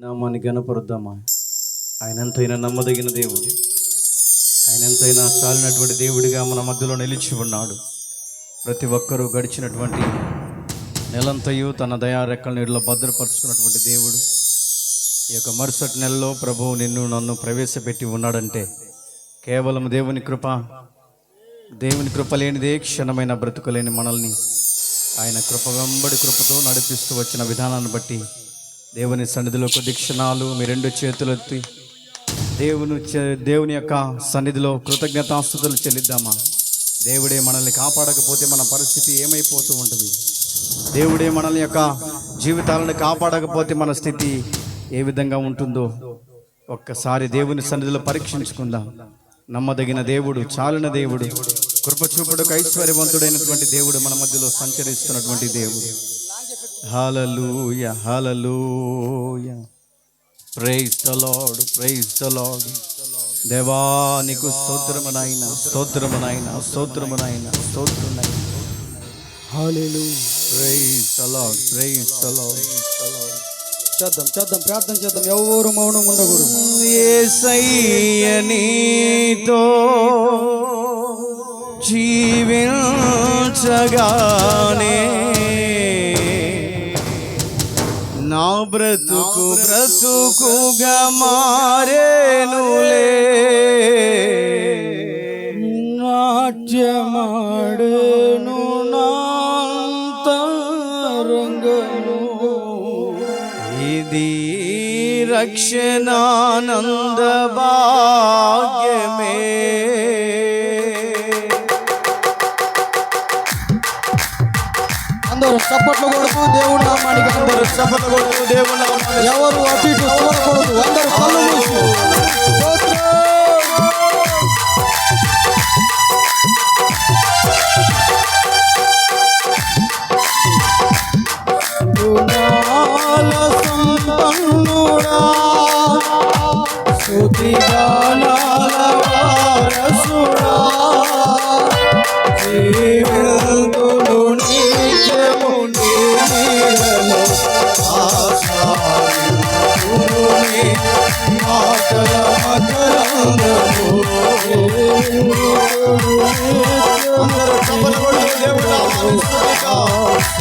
నామాన్ని గణపరుద్దామా ఆయన ఎంతైనా నమ్మదగిన దేవుడు. ఆయన ఎంతైనా చాలినటువంటి దేవుడిగా మన మధ్యలో నిలిచి ఉన్నాడు. ప్రతి ఒక్కరూ గడిచినటువంటి నెలంతయు తన దయా రెక్కల నీటిలో భద్రపరుచుకున్నటువంటి దేవుడు. ఈ యొక్క మరుసటి నెలలో ప్రభువు నిన్ను నన్ను ప్రవేశపెట్టి ఉన్నాడంటే కేవలం దేవుని కృప దేవుని కృప లేనిదే క్షణమైన బ్రతుకులేని మనల్ని ఆయన కృప వెంబడి కృపతో నడిపిస్తూ వచ్చిన విధానాన్ని బట్టి దేవుని సన్నిధిలో కొద్ది క్షణాలు మీ రెండు చేతులెత్తి దేవుని చే- దేవుని యొక్క సన్నిధిలో కృతజ్ఞతాస్థుతులు చెల్లిద్దామా? దేవుడే మనల్ని కాపాడకపోతే మన పరిస్థితి ఏమైపోతూ ఉంటుంది? దేవుడే మనల్ని యొక్క జీవితాలను కాపాడకపోతే మన స్థితి ఏ విధంగా ఉంటుందో ఒక్కసారి దేవుని సన్నిధిలో పరీక్షించుకుందాం. నమ్మదగిన దేవుడు చాలిన దేవుడు కృపచూపుడుకు ఐశ్వర్యవంతుడైనటువంటి దేవుడు మన మధ్యలో సంచరిస్తున్నటువంటి దేవుడు. Hallelujah hallelujah praise the lord praise the lord దేవా నీకు స్తోత్రమునైన స్తోత్రమునైన స్తోత్రమునైన స్తోత్రమునైన. Hallelujah praise the lord praise the lord చేద్దాం చేద్దాం ప్రార్థన చేద్దాం. ఎవరు మౌనం ఉండకూడదు. యేసయ్య నీతో జీవించగానే నా బ్రతుకు బ్రతుకుగా మారేనులే నాట్యమాడేను నాంతరంగము ఇది రక్షణానంద భాగ్యమే అందరూ చప్పట్లు కొడుతూ దేవుడు నామానికి అందరూ చప్పట్లు కొడుతూ దేవుని నామాన్ని ఎవరు అటు ఇటు అందరూ కళ్ళు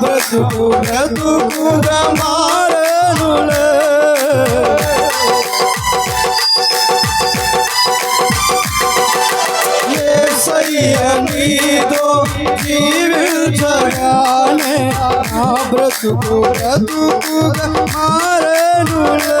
బ్రతుకు బ్రతుకుగా మారేనులే. నీతో జీవించగానే నా బ్రతుకు బ్రతుకుగా మారేనులే.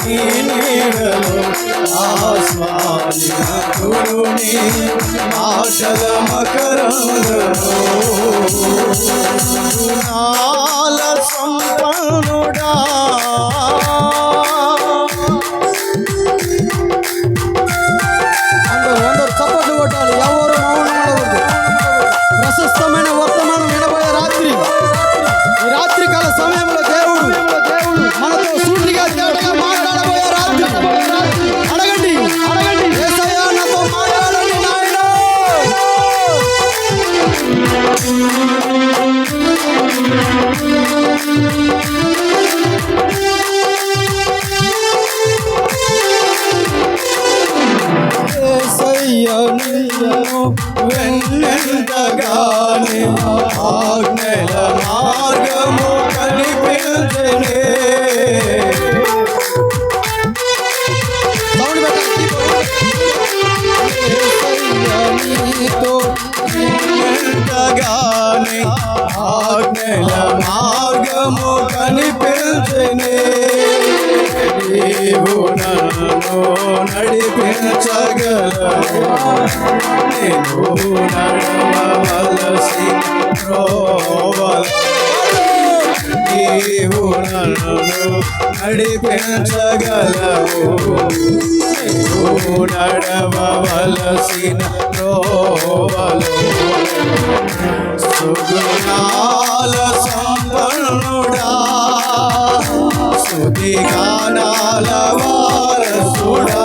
నాట్యమాడేను నాంతరంగము ఇది రక్షణానంద చప్పలు కొడుతూ దేవుని సంపన్నుడా. వెన్నెంతగానే ఆజ్ఞల మార్గము కనిపించనే. నీతో ఎంతగానే ఆజ్ఞల మార్గము కనిపించనే. నీవు నన్ను నడిపించగలవు నేను నడవలసి త్రోవలు నీవు నన్ను నడిపించగలవు నీవు నడవలసిన త్రోవలు సుగుణాల సంపన్నుడా సుదిగానాల వారసుడా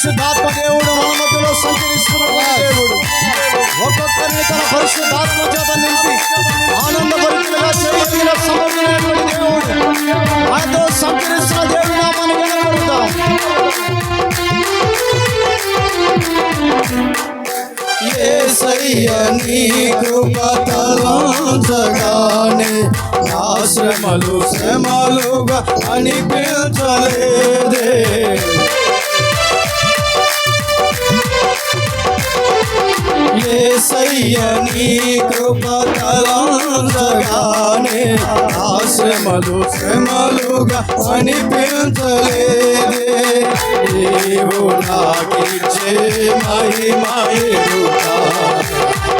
పరిశుద్ధాత్మ దేవుడు మన మధ్యలో సంచరిస్తున్నటువంటి దేవుడు. ఒక్కొక్కరిని తన పరిశుద్ధాత్మ చేత నింపి ఆనందభరితులుగా చేయగలిగిన సమర్థులైనటువంటి దేవుడు. ఆయనతో సంచరిస్తున్న దేవుని నామాన్ని కనపడతాం ఏసయ్య నీ కృప తలంచగానే నా శ్రమలు శ్రమలుగా అనిపించలేదే. ఏసయ్య కృప తలంచగానే ఆశ్రమలు శ్రమలుగా అనిపించలేదే. నీవు నాకిచ్చే మహిమయుగా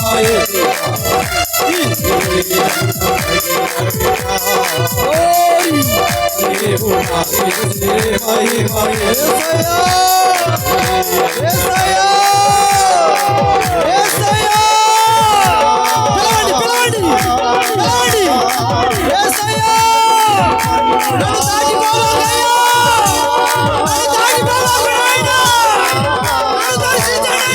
Oh, Oh,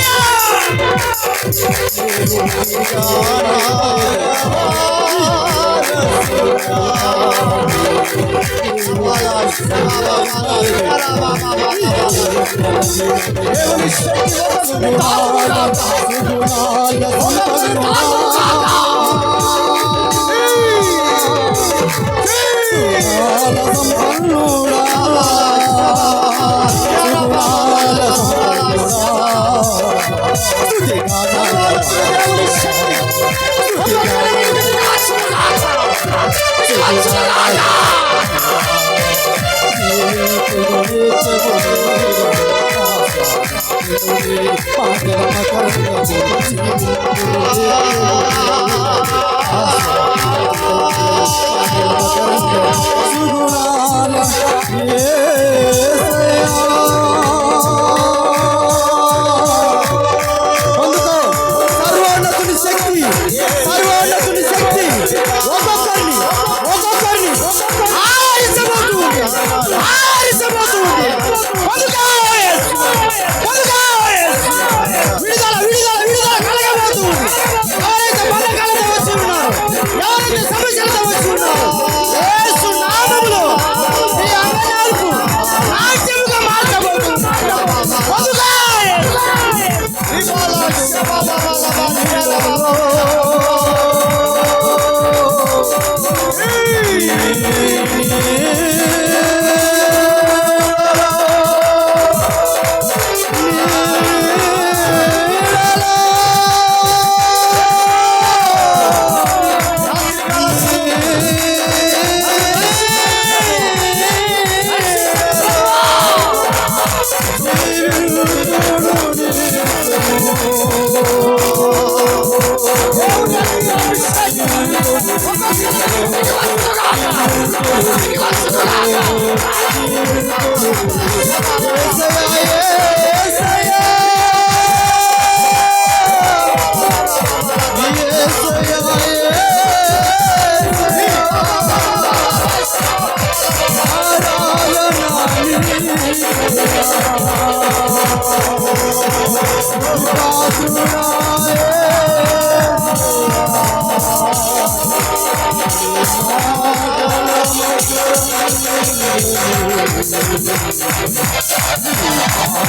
Thank you.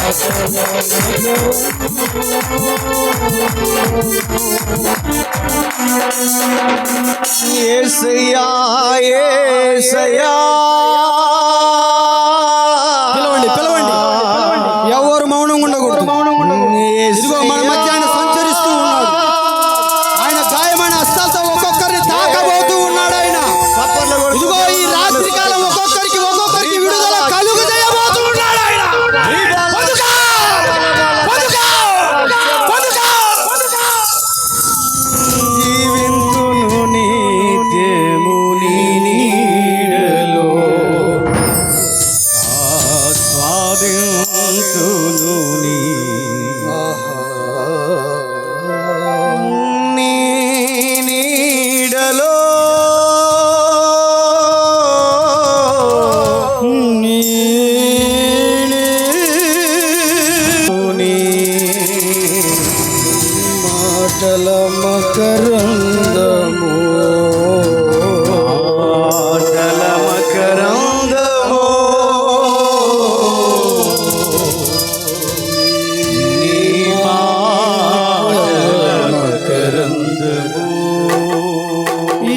Yes, I. yes, I.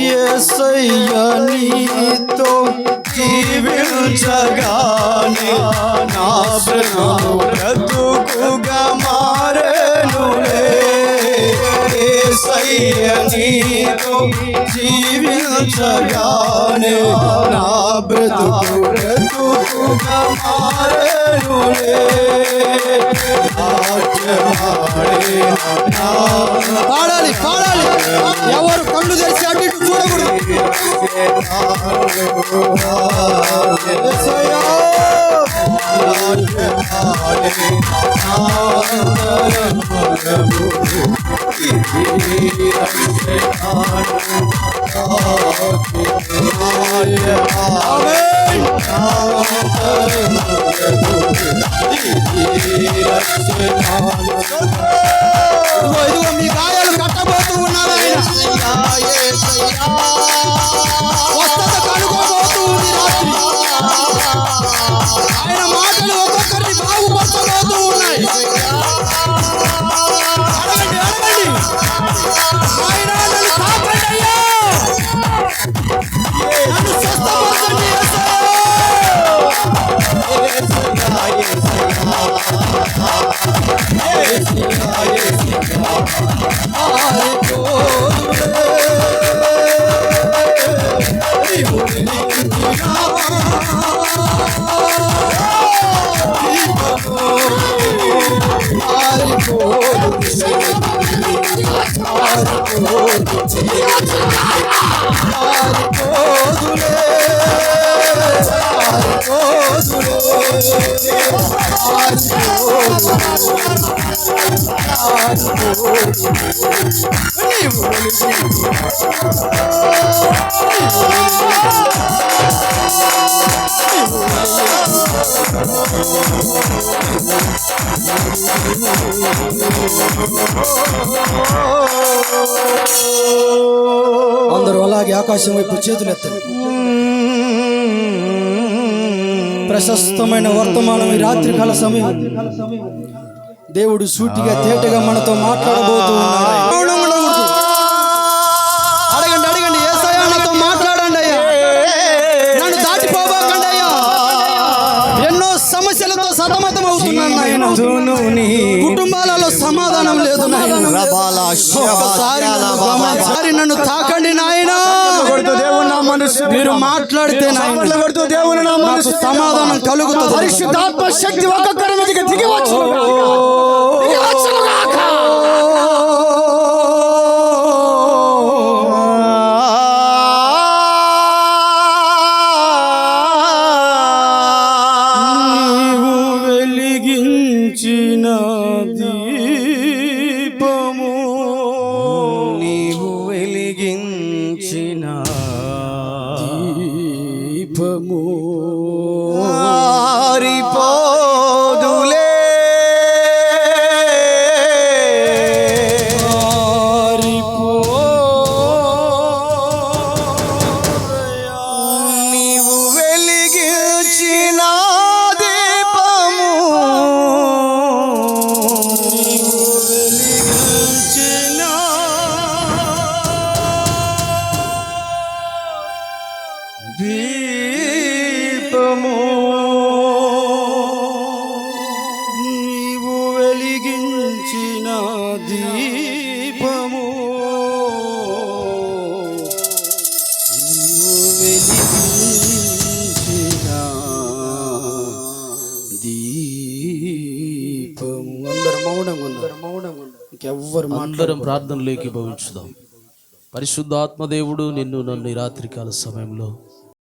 యేసయ్య నీతో జీవించగానే నా బ్రతుకు బ్రతుకుగా మారెనులే. ఏసయ్య నీతో జీవించగానే నా బ్రతుకు బ్రతుకుగా మారెనులే నాట్యమాడే నా పాడాలి పాడాలి ఎవరు కళ్ళు తెరిచి అటు ఇటు చూడకూడదు యేసయ్యా! ఇదిగో ఇదిగో మీ గాయాలు కట్టబోతూ ఉన్నారు ఆయన స్వస్థత కనుకోబోతూ ఉంది రాత్రి అందరూ అలాగే ఆకాశం వైపు చేతులు ఎత్తండి ప్రశస్తమైన వర్తమానం ఈ రాత్రికాల సమయం దేవుడు సూటిగా తేటగా మనతో మాట్లాడబోతూ ఉన్నాడు. ఆయన. మౌనంగా ఉండకూడదు. అడగండి అడగండి ఏసయ్యా నాతో మాట్లాడండి అయ్యా. నన్ను దాటిపోబాకండి అయ్యా. ఎన్నో సమస్యలతో సతమతం అవుతున్నాను కుటుంబాలలో సమాధానం లేదు ఒక్కసారి నన్ను తాకండి నాయన. మీరు మాట్లాడితే కొడుతూ దేవుని సమాధానం కలుగుతుంది. పరిశుద్ధాత్మ శక్తి ఒక్కొక్కరి దిగి వచ్చు దీపము నీవు వెలిగించిన దీపము నీవు వెలిగించిన దీపము. అందరు మౌనంగా ఉన్నారు మౌనంగా ఇంకెవ్వరు అందరం ప్రార్థనలోకి భవించుదాం. పరిశుద్ధాత్మదేవుడు నిన్ను నన్ను రాత్రికాల సమయంలో